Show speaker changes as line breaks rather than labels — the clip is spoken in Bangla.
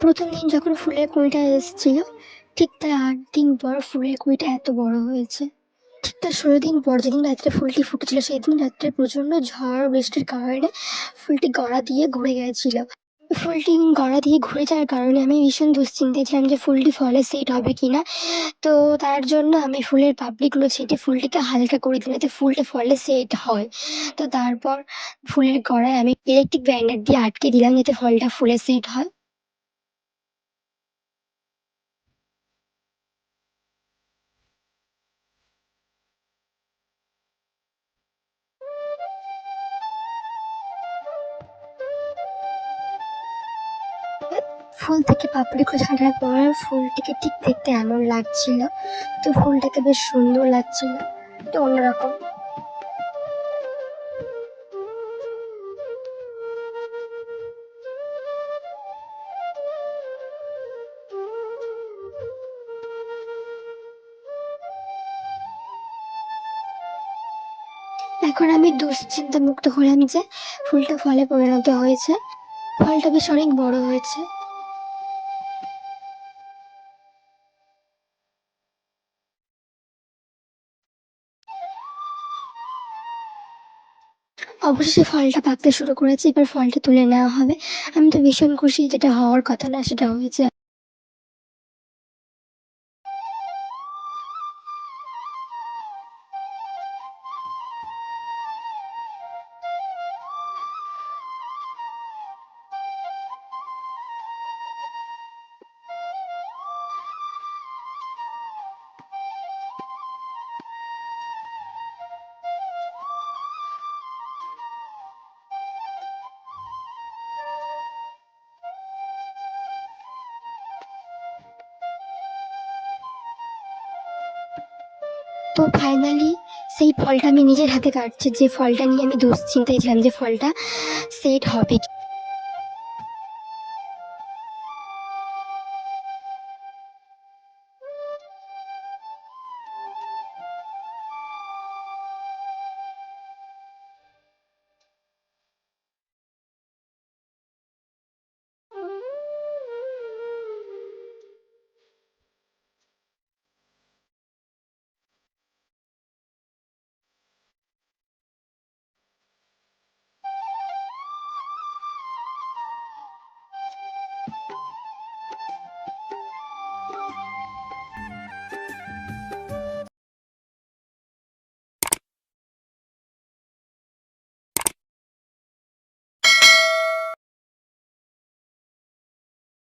প্রথম দিন যখন ফুলের কুঁড়িটা এসেছিল, ঠিক তার আট দিন পর ফুলের কুঁড়িটা এত বড় হয়েছে। ঠিক তার ষোলো দিন পর যেদিন রাত্রে ফুলটি ফুটেছিল, সেদিন রাত্রে প্রচণ্ড ঝড় বৃষ্টির কারণে ফুলটি গড়া দিয়ে ঘুরে গেছিল। ফুলটি গড়া দিয়ে ঘুরে যাওয়ার কারণে আমি ভীষণ দুশ্চিন্তায় ছিলাম যে ফুলটি ফলে সেট হবে কি না তো তার জন্য আমি ফুলের পাপড়িগুলো ছেঁটে ফুলটিকে হালকা করে দিলাম যাতে ফুলটা ফলে সেট হয়। তো তারপর ফুলের গড়ায় আমি ইলেকট্রিক গ্রাইন্ডার দিয়ে আটকে দিলাম যাতে ফলটা ফুলে সেট হয়। ফুল থেকে পাপড়ি ছাড়ার পর ফুলটিকে ঠিক দেখতে এমন লাগছিল। তো ফুলটাকে বেশ সুন্দর লাগছিল। একটু অন্যরকম। এখন আমি দুশ্চিন্তা মুক্ত হলাম যে ফুলটা ফলে পরিণত হয়েছে। ফলটা বেশ অনেক বড় হয়েছে। অবশেষে ফলটা পাকতে শুরু করেছে, এবার ফলটা তুলে নেওয়া হবে। আমি তো ভীষণ খুশি যেটা হওয়ার কথা না, সেটা হয়েছে। তো ফাইনালি সেই ফলটা আমি নিজের হাতে কাটছি। যে ফলটা নিয়ে আমি দুশ্চিন্তায় ছিলাম, যে ফলটা সেট হবে Thank you.